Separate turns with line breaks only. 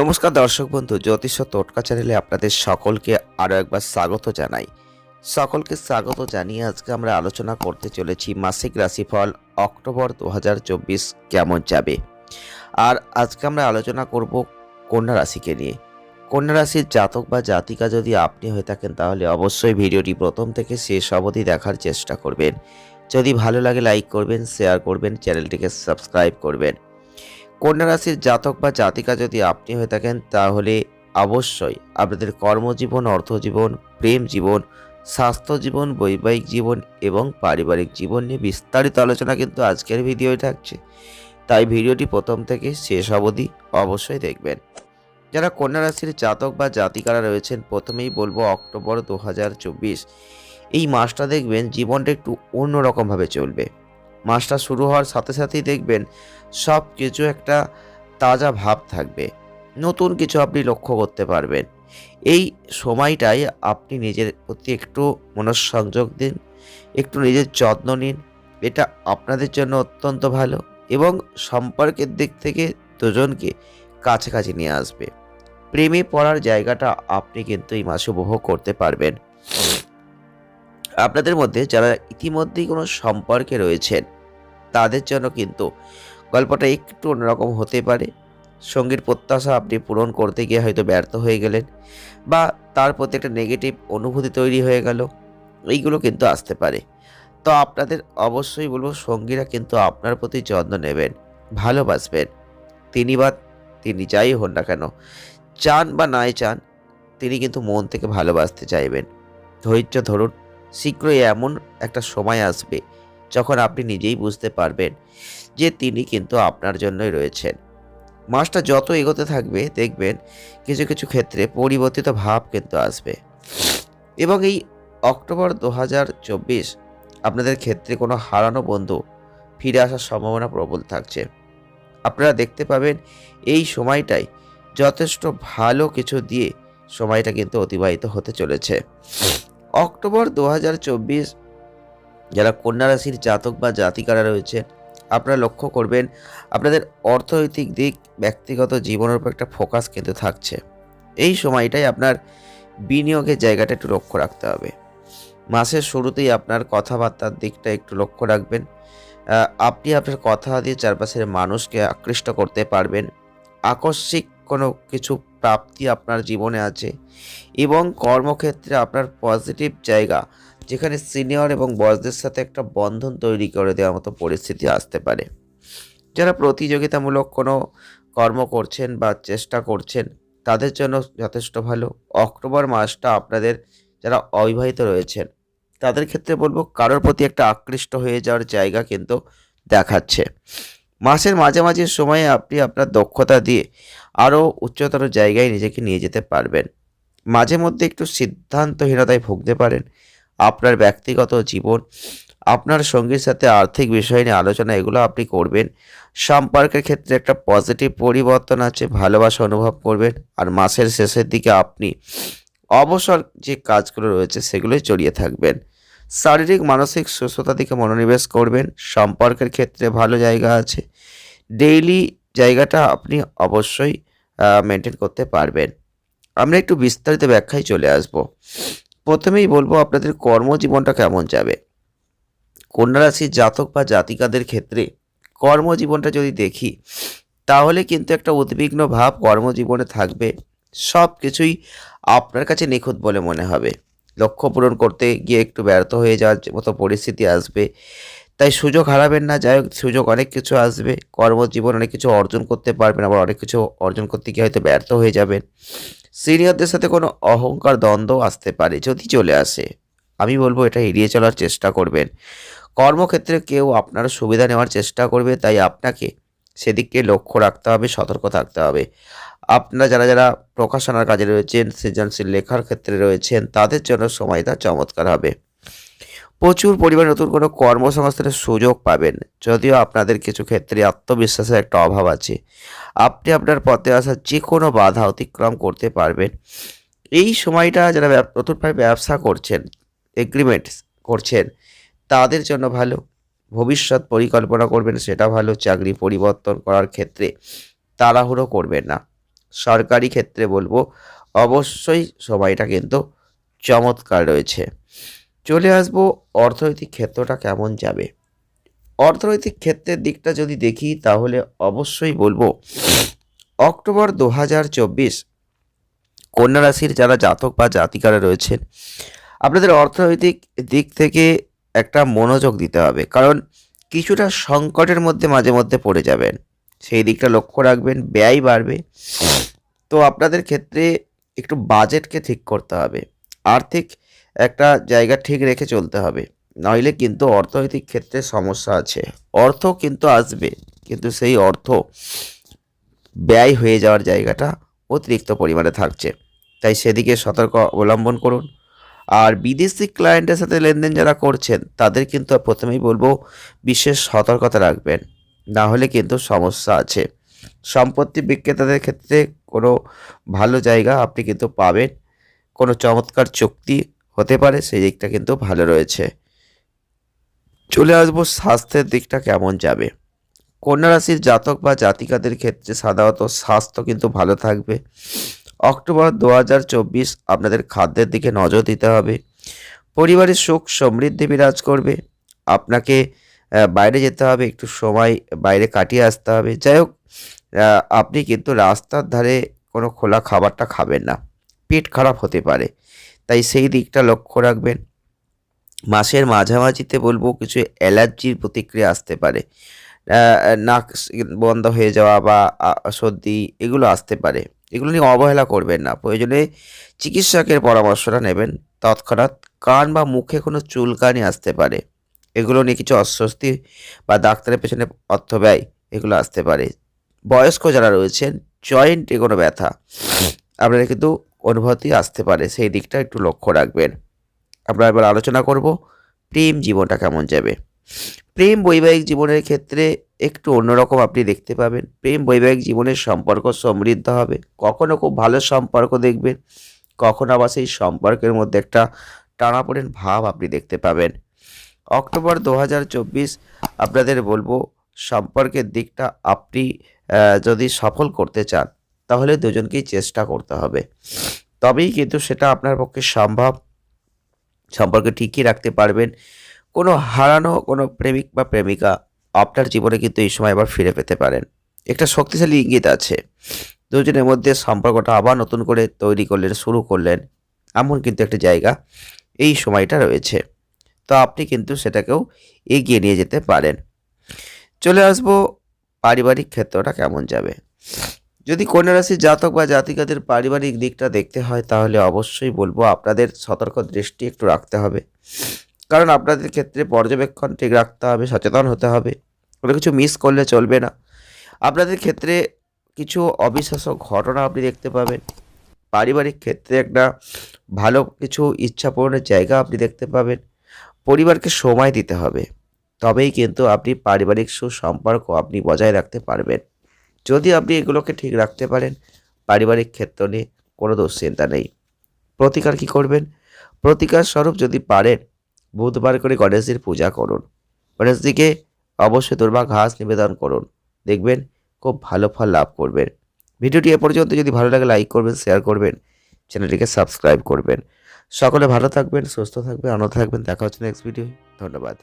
নমস্কার দর্শক বন্ধু, জ্যোতিষ টোটকা চ্যানেলে আপনাদের সকলকে আরও একবার স্বাগত জানাই। সকলকে স্বাগত জানিয়ে আজকে আমরা আলোচনা করতে চলেছি মাসিক রাশিফল অক্টোবর দু হাজার চব্বিশ কেমন যাবে। আর আজকে আমরা আলোচনা করব কন্যা রাশিকে নিয়ে। কন্যা রাশির জাতক বা জাতিকা যদি আপনি হয়ে থাকেন, তাহলে অবশ্যই ভিডিওটি প্রথম থেকে শেষ অবধি দেখার চেষ্টা করবেন। যদি ভালো লাগে লাইক করবেন, শেয়ার করবেন, চ্যানেলটিকে সাবস্ক্রাইব করবেন। কন্যা রাশির জাতক বা জাতিকা যদি আপনি হয়ে থাকেন, তাহলে অবশ্যই আপনাদের কর্মজীবন, অর্থজীবন, প্রেম জীবন স্বাস্থ্য জীবন বৈবাহিক জীবন এবং পারিবারিক জীবন নিয়ে বিস্তারিত আলোচনা কিন্তু আজকের ভিডিওয় থাকছে। তাই ভিডিওটি প্রথম থেকে শেষ অবধি অবশ্যই দেখবেন। যারা কন্যা রাশির জাতক বা জাতিকারা রয়েছেন, প্রথমেই বলব অক্টোবর দু হাজার চব্বিশ। এই মাসটা দেখবেন জীবনটা একটু অন্যরকমভাবে চলবে। মাসটা শুরু হওয়ার সাথে সাথেই দেখবেন সব কিছু একটা তাজা ভাব থাকবে। নতুন কিছু আপনি লক্ষ্য করতে পারবেন। এই সময়টাই আপনি নিজের প্রতি একটু মনঃসংযোগ দিন, একটু নিজের যত্ন নিন। এটা আপনাদের জন্য অত্যন্ত ভালো এবং সম্পর্কের দিক থেকে দুজনকে কাছাকাছি নিয়ে আসবে। প্রেমে পড়ার জায়গাটা আপনি কিন্তু এই মাসে উপভোগ করতে পারবেন। আপনাদের মধ্যে যারা ইতিমধ্যেই কোনো সম্পর্কে রয়েছেন, তাদের জন্য কিন্তু গল্পটা একটু অন্যরকম হতে পারে। সঙ্গীর প্রত্যাশা আপনি পূরণ করতে গিয়ে হয়তো ব্যর্থ হয়ে গেলেন বা তার প্রতি একটা নেগেটিভ অনুভূতি তৈরি হয়ে গেল। এইগুলো কিন্তু আসতে পারে। তো আপনাদের অবশ্যই বলব, সঙ্গীরা কিন্তু আপনার প্রতি যত্ন নেবেন, ভালোবাসবেন। তিনি বা তিনি যাই হন না কেন, চান বা নাই চান, তিনি কিন্তু মন থেকে ভালোবাসতে চাইবেন। ধৈর্য ধরুন শীঘ্রই এমন একটা সময় আসবে যখন আপনি নিজেই বুঝতে পারবেন যে তিনি কিন্তু আপনার জন্যই রয়েছেন। মাসটা যত এগোতে থাকবে, দেখবেন কিছু কিছু ক্ষেত্রে পরিবর্তিত ভাব কিন্তু আসবে। এবং এই অক্টোবর দু হাজার চব্বিশ আপনাদের ক্ষেত্রে কোনো হারানো বন্ধু ফিরে আসার সম্ভাবনা প্রবল থাকছে। আপনারা দেখতে পাবেন এই সময়টাই যথেষ্ট ভালো কিছু দিয়ে সময়টা কিন্তু অতিবাহিত হতে চলেছে। অক্টোবর দু হাজার চব্বিশ। যারা কন্যা রাশির জাতক বা জাতিকারা রয়েছেন, আপনারা লক্ষ্য করবেন, আপনাদের অর্থনৈতিক দিক, ব্যক্তিগত জীবনের উপর একটা ফোকাস কিন্তু থাকছে। এই সময়টাই আপনার বিনিয়োগের জায়গাটা একটু লক্ষ্য রাখতে হবে। মাসের শুরুতেই আপনার কথাবার্তার দিকটা একটু লক্ষ্য রাখবেন। আপনি আপনার কথা দিয়ে চারপাশের মানুষকে আকৃষ্ট করতে পারবেন। আকস্মিক কোনো কিছু প্রাপ্তি আপনার জীবনে আছে এবং কর্মক্ষেত্রে আপনার পজিটিভ জায়গা, যেখানে সিনিয়র এবং বসদের সাথে একটা বন্ধন তৈরি করে দেওয়ার মতো পরিস্থিতি আসতে পারে। যারা প্রতিযোগিতামূলক কোনো কর্ম করছেন বা চেষ্টা করছেন, তাদের জন্য যথেষ্ট ভালো। অক্টোবর মাসটা আপনাদের যারা অবিবাহিত রয়েছেন, তাদের ক্ষেত্রে বলব কারোর প্রতি একটা আকৃষ্ট হয়ে যাওয়ার জায়গা কিন্তু দেখাচ্ছে। মাসের মাঝামাঝি সময়ে আপনি আপনার দক্ষতা দিয়ে আরও উচ্চতর জায়গায় নিজেকে নিয়ে যেতে পারবেন। মাঝে মধ্যে একটু সিদ্ধান্তহীনতায় ভুগতে পারেন। আপনার ব্যক্তিগত জীবন, আপনার সঙ্গীর সাথে আর্থিক বিষয় নিয়ে আলোচনা, এগুলো আপনি করবেন। সম্পর্কের ক্ষেত্রে একটা পজিটিভ পরিবর্তন আছে, ভালোবাসা অনুভব করবেন। আর মাসের শেষের দিকে আপনি অবসর যে কাজগুলো রয়েছে সেগুলোই জড়িয়ে থাকবেন। শারীরিক, মানসিক সুস্থতার দিকে মনোনিবেশ করবেন। সম্পর্কের ক্ষেত্রে ভালো জায়গা আছে। ডেইলি জায়গাটা আপনি অবশ্যই মেনটেন করতে পারবেন। আমরা একটু বিস্তারিত ব্যাখ্যায় চলে আসব। প্রথমেই বলব আপনাদের কর্মজীবনটা কেমন যাবে? কন্যা রাশির জাতক বা জাতিকাদের ক্ষেত্রে কর্মজীবনটা যদি দেখি, তাহলে কিন্তু একটা উদ্বিগ্ন ভাব কর্মজীবনে থাকবে। সব কিছুই আপনার কাছে নিখুঁত বলে মনে হবে। লক্ষ্য পূরণ করতে গিয়ে একটু ব্যর্থ হয়ে যাওয়ার মতো পরিস্থিতি আসবে। তাই সুযোগ হারাবেন না, যাই হোক, সুযোগ অনেক কিছু আসবে, কর্মজীবন অনেক কিছু অর্জন করতে পারবেন, আবার অনেক কিছু অর্জন করতে গিয়ে হয়তো ব্যর্থ হয়ে যাবেন। সিনিয়রদের সাথে কোনো অহংকার, দ্বন্দ্ব আসতে পারে, যদি চলে আসে। আমি বলব, এটা এড়িয়ে চলার চেষ্টা করবেন। কর্মক্ষেত্রে কেউ আপনার সুবিধা নেওয়ার চেষ্টা করবে, তাই আপনাকে সেদিকে লক্ষ্য রাখতে হবে, সতর্ক থাকতে হবে। আপনারা যারা যারা প্রকাশনার কাজে রয়েছেন, সৃজনশীল লেখার ক্ষেত্রে রয়েছেন, তাদের জন্য সময়টা চমৎকার হবে। প্রচুর পরিমাণে নতুন কোনো কর্মসংস্থানের সুযোগ পাবেন, যদিও আপনাদের কিছু ক্ষেত্রে আত্মবিশ্বাসের একটা অভাব আছে। আপনি আপনার পথে আসা যে কোনো বাধা অতিক্রম করতে পারবেন। এই সময়টা যারা নতুনভাবে ব্যবসা করছেন এগ্রিমেন্ট করছেন, তাদের জন্য ভালো। ভবিষ্যৎ পরিকল্পনা করবেন, সেটা ভালো, চাকরি পরিবর্তন করার ক্ষেত্রে তাড়াহুড়ো করবেন না। সরকারি ক্ষেত্রে বলব, অবশ্যই সময়টা কিন্তু চমৎকার রয়েছে। চলে আসব, অর্থনৈতিক ক্ষেত্রটা কেমন যাবে? অর্থনৈতিক ক্ষেত্রের দিকটা যদি দেখি, তাহলে অবশ্যই বলব, অক্টোবর দু হাজার চব্বিশ, কন্যা রাশির যারা জাতক বা জাতিকারা রয়েছেন, আপনাদের অর্থনৈতিক দিক থেকে একটা মনোযোগ দিতে হবে। কারণ কিছুটা সংকটের মধ্যে মাঝে মধ্যে পড়ে যাবেন। সেই দিকটা লক্ষ্য রাখবেন, ব্যয় বাড়বে। তো আপনাদের ক্ষেত্রে একটু বাজেটকে ঠিক করতে হবে। আর্থিক একটা জায়গা ঠিক রেখে চলতে হবে। নইলে কিন্তু অর্থনৈতিক ক্ষেত্রে সমস্যা আছে। অর্থ কিন্তু আসবে, কিন্তু সেই অর্থ ব্যয় হয়ে যাওয়ার জায়গাটা অতিরিক্ত পরিমাণে থাকছে। তাই সেদিকে সতর্ক অবলম্বন করুন। আর বিদেশি ক্লায়েন্টের সাথে লেনদেন যারা করছেন, তাদের কিন্তু প্রথমেই বলব, বিশেষ সতর্কতা রাখবেন। না হলে কিন্তু সমস্যা আছে। সম্পত্তি বিক্রেতাদের ক্ষেত্রে কোনো ভালো জায়গা আপনি কিন্তু পাবেন। কোনো চমৎকার চুক্তি হতে পারে, সেই দিকটা কিন্তু ভালো রয়েছে। চলে আসব, স্বাস্থ্যের দিকটা কেমন যাবে? কন্যা রাশির জাতক বা জাতিকাদের ক্ষেত্রে সাধারণত স্বাস্থ্য কিন্তু ভালো থাকবে। অক্টোবর দু হাজার চব্বিশ আপনাদের খাদ্যের দিকে নজর দিতে হবে। পরিবারের সুখ সমৃদ্ধি বিরাজ করবে। আপনাকে বাইরে যেতে হবে, একটু সময় বাইরে কাটিয়ে আসতে হবে। যাই হোক আপনি কিন্তু রাস্তার ধারে কোনো খোলা খাবারটা খাবেন না। পেট খারাপ হতে পারে। তাই সেই দিকটা লক্ষ্য রাখবেন। মাসের মাঝামাঝিতে বলব, কিছু অ্যালার্জির প্রতিক্রিয়া আসতে পারে। নাক বন্ধ হয়ে যাওয়া বা সর্দি এগুলো আসতে পারে। এগুলো নিয়ে অবহেলা করবেন না। প্রয়োজনে চিকিৎসকের পরামর্শটা নেবেন। তৎক্ষণাৎ কান বা মুখে কোনো চুলকানি আসতে পারে। এগুলো নিয়ে কিছু অস্বস্তি বা ডাক্তারের পেছনে অর্থ ব্যয় এগুলো আসতে পারে। বয়স্ক যারা রয়েছেন, জয়েন্টে কোনো ব্যথা আপনারা কিন্তু অনুভূতি আসতে পারে। সেই দিকটা একটু লক্ষ্য রাখবেন। আমরা এবার আলোচনা করব প্রেম জীবনটা কেমন যাবে। প্রেম বৈবাহিক জীবনের ক্ষেত্রে একটু অন্যরকম আপনি দেখতে পাবেন। প্রেম বৈবাহিক জীবনের সম্পর্ক সমৃদ্ধ হবে। কখনো খুব ভালো সম্পর্ক দেখবেন, কখনো আবার সেই সম্পর্কের মধ্যে একটা টানাপোড়েন ভাব আপনি দেখতে পাবেন। অক্টোবর দু হাজার চব্বিশ, আপনাদের বলব সম্পর্কের দিকটা আপনি যদি সফল করতে চান, তাহলে দুজনকেই চেষ্টা করতে হবে। তবেই কিন্তু সেটা আপনার পক্ষে সম্ভব। সম্পর্ক ঠিকই রাখতে পারবেন। কোনো হারানো কোনো প্রেমিক বা প্রেমিকা আপনার জীবনে কিন্তু এই সময় আবার ফিরে পেতে পারেন। একটা শক্তিশালী ইঙ্গিত আছে। দুজনের মধ্যে সম্পর্কটা আবার নতুন করে তৈরি করলেন, শুরু করলেন, এমন কিন্তু একটা জায়গা এই সময়টা রয়েছে। তো আপনি কিন্তু সেটাকেও এগিয়ে নিয়ে যেতে পারেন। চলে আসব পারিবারিক ক্ষেত্রটা কেমন যাবে? যদি কন্যা রাশির জাতক বা জাতিকাদের পারিবারিক দিকটা দেখতে হয়, তাহলে অবশ্যই বলব আপনাদের সতর্ক দৃষ্টি একটু রাখতে হবে। কারণ আপনাদের ক্ষেত্রে পর্যবেক্ষণ ঠিক রাখতে হবে, সচেতন হতে হবে। কোনো কিছু মিস করলে চলবে না। আপনাদের ক্ষেত্রে কিছু অবিশ্বাস্য ঘটনা আপনি দেখতে পাবেন। পারিবারিক ক্ষেত্রে একটা ভালো কিছু ইচ্ছা পূরণের জায়গা আপনি দেখতে পাবেন। পরিবারকে সময় দিতে হবে। তবেই কিন্তু আপনি পারিবারিক সুসম্পর্ক আপনি বজায় রাখতে পারবেন। যদি আপনি এগুলোকে ঠিক রাখতে পারেন, পারিবারিক ক্ষেত্র নিয়ে কোনো দুশ্চিন্তা নেই। প্রতিকার কি করবেন? প্রতিকার স্বরূপ যদি পারেন বুধবার করে গণেশজির পূজা করুন। গণেশজিকে অবশ্যই দুর্বা ঘাস নিবেদন করুন। দেখবেন খুব ভালো ফল লাভ করবেন। ভিডিওটি এ পর্যন্ত যদি ভালো লাগে লাইক করবেন, শেয়ার করবেন, চ্যানেলটিকে সাবস্ক্রাইব করবেন। সকলে ভালো থাকবেন, সুস্থ থাকবেন আনন্দ থাকবেন। দেখা হচ্ছে নেক্সট ভিডিও ধন্যবাদ।